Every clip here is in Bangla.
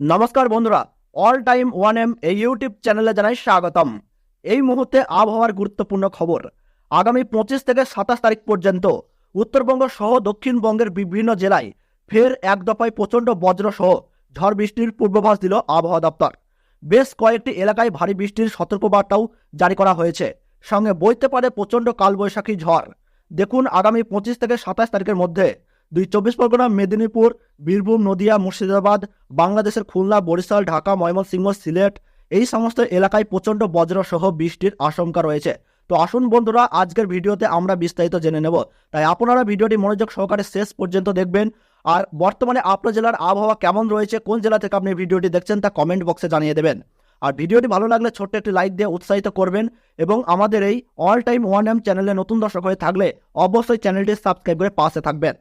নমস্কার বন্ধুরা অল টাইম ওয়ান এম এই ইউটিউব চ্যানেলে জানাই স্বাগতম। এই মুহূর্তে আবহাওয়ার গুরুত্বপূর্ণ খবর। আগামী পঁচিশ থেকে সাতাশ তারিখ পর্যন্ত উত্তরবঙ্গ সহ দক্ষিণবঙ্গের বিভিন্ন জেলায় ফের এক দফায় প্রচণ্ড বজ্র সহ ঝড় বৃষ্টির পূর্বাভাস দিল আবহাওয়া দপ্তর। বেশ কয়েকটি এলাকায় ভারী বৃষ্টির সতর্কবার্তাও জারি করা হয়েছে। সঙ্গে বইতে পারে প্রচণ্ড কালবৈশাখী ঝড়। দেখুন আগামী পঁচিশ থেকে সাতাশ তারিখের মধ্যে দুই চব্বিশ পরগনা, মেদিনীপুর, বীরভূম, নদিয়া, মুর্শিদাবাদ, বাংলাদেশের খুলনা, বরিশাল, ঢাকা, ময়মনসিংহ, সিলেট এই সমস্ত এলাকায় প্রচণ্ড বজ্রসহ বৃষ্টির আশঙ্কা রয়েছে। তো আসুন বন্ধুরা, আজকের ভিডিওতে আমরা বিস্তারিত জেনে নেব। তাই আপনারা ভিডিওটি মনোযোগ সহকারে শেষ পর্যন্ত দেখবেন। আর বর্তমানে আপনার জেলার আবহাওয়া কেমন রয়েছে, কোন জেলা থেকে আপনি ভিডিওটি দেখছেন তা কমেন্ট বক্সে জানিয়ে দেবেন। আর ভিডিওটি ভালো লাগলে ছোট্ট একটি লাইক দিয়ে উৎসাহিত করবেন এবং আমাদের এই অল টাইম ওয়ান এম চ্যানেলে নতুন দর্শক হয়ে থাকলে অবশ্যই চ্যানেলটি সাবস্ক্রাইব করে পাশে থাকবেন।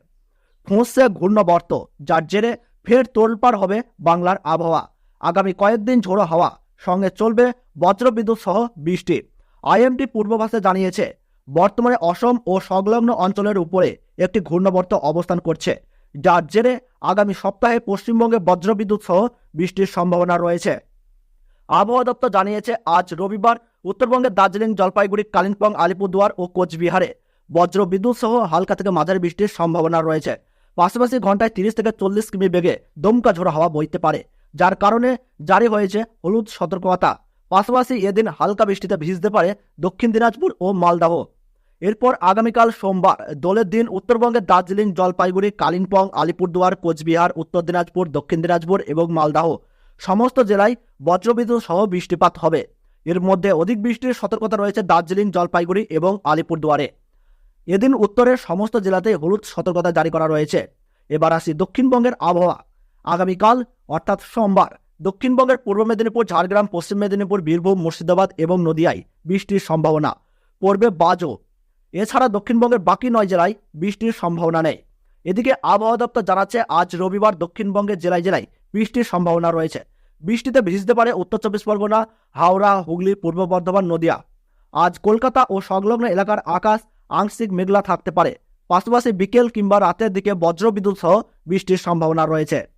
ফুঁসছে ঘূর্ণবর্ত, যার জেরে ফের তোলপাড় হবে বাংলার আবহাওয়া। আগামী কয়েকদিন ঝোড়ো হাওয়া, সঙ্গে চলবে বজ্রবিদ্যুৎ সহ বৃষ্টি। আইএমটি পূর্বাভাসে জানিয়েছে, বর্তমানে অসম ও সংলগ্ন অঞ্চলের উপরে একটি ঘূর্ণবর্ত অবস্থান করছে, যার জেরে আগামী সপ্তাহে পশ্চিমবঙ্গে বজ্রবিদ্যুৎ সহ বৃষ্টির সম্ভাবনা রয়েছে। আবহাওয়া দপ্তর জানিয়েছে, আজ রবিবার উত্তরবঙ্গের দার্জিলিং, জলপাইগুড়ি, কালিম্পং, আলিপুরদুয়ার ও কোচবিহারে বজ্রবিদ্যুৎ সহ হালকা থেকে মাঝারি বৃষ্টির সম্ভাবনা রয়েছে। পাশাপাশি ঘন্টায় তিরিশ থেকে চল্লিশ কিমি বেগে দমকা ঝোড়ো হাওয়া বইতে পারে, যার কারণে জারি হয়েছে হলুদ সতর্কতা। পাশাপাশি এদিন হালকা বৃষ্টিতে ভিজতে পারে দক্ষিণ দিনাজপুর ও মালদাহ। এরপর আগামীকাল সোমবার দোলের দিন উত্তরবঙ্গের দার্জিলিং, জলপাইগুড়ি, কালিম্পং, আলিপুরদুয়ার, কোচবিহার, উত্তর দিনাজপুর, দক্ষিণ দিনাজপুর এবং মালদাহ সমস্ত জেলায় বজ্রবিদ্যুৎ সহ বৃষ্টিপাত হবে। এর মধ্যে অধিক বৃষ্টির সতর্কতা রয়েছে দার্জিলিং, জলপাইগুড়ি এবং আলিপুরদুয়ারে। এদিন উত্তরের সমস্ত জেলাতে হলুদ সতর্কতা জারি করা রয়েছে। এবার আসি দক্ষিণবঙ্গের আবহাওয়া। আগামীকাল, অর্থাৎ সোমবার, দক্ষিণবঙ্গের পূর্ব মেদিনীপুর, ঝাড়গ্রাম, পশ্চিম মেদিনীপুর, বীরভূম, মুর্শিদাবাদ এবং নদিয়ায় বৃষ্টির সম্ভাবনা। পড়বে বাজও। এছাড়া দক্ষিণবঙ্গের বাকি নয় জেলায় বৃষ্টির সম্ভাবনা নেই। এদিকে আবহাওয়া দপ্তর জানাচ্ছে, আজ রবিবার দক্ষিণবঙ্গের জেলায় জেলায় বৃষ্টির সম্ভাবনা রয়েছে। বৃষ্টিতে ভিজতে পারে উত্তর চব্বিশ পরগনা, হাওড়া, হুগলি, পূর্ব বর্ধমান, নদিয়া। আজ কলকাতা ও সংলগ্ন এলাকার আকাশ আংশিক মেঘলা থাকতে পারে। পাশাপাশি বিকেল কিংবা রাতের দিকে বজ্রবিদ্যুৎ সহ বৃষ্টির সম্ভাবনা রয়েছে।